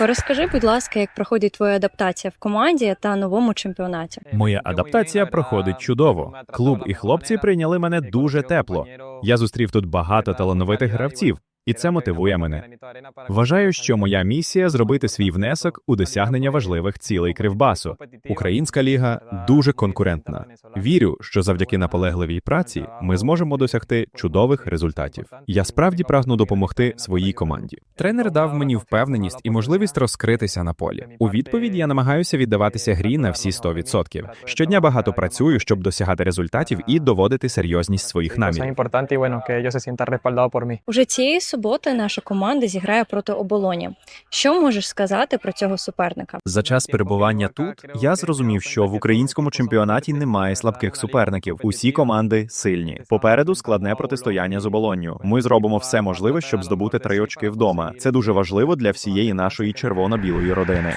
Розкажи, будь ласка, як проходить твоя адаптація в команді та новому чемпіонаті? Моя адаптація проходить чудово. Клуб і хлопці прийняли мене дуже тепло. Я зустрів тут багато талановитих гравців, і це мотивує мене. Вважаю, що моя місія зробити свій внесок у досягнення важливих цілей Кривбасу. Українська ліга дуже конкурентна. Вірю, що завдяки наполегливій праці ми зможемо досягти чудових результатів. Я справді прагну допомогти своїй команді. Тренер дав мені впевненість і можливість розкритися на полі. У відповідь я намагаюся віддаватися грі на всі 100%. Щодня багато працюю, щоб досягати результатів і доводити серйозність своїх намірів. Уже цієї суботи наша команда зіграє проти оболоні. Що можеш сказати про цього суперника? За час перебування тут я зрозумів, що в українському чемпіонаті немає слабких суперників. Усі команди сильні. Попереду складне протистояння з оболонню. Ми зробимо все можливе, щоб здобути три очки вдома. Це дуже важливо для всієї нашої червоно-білої родини.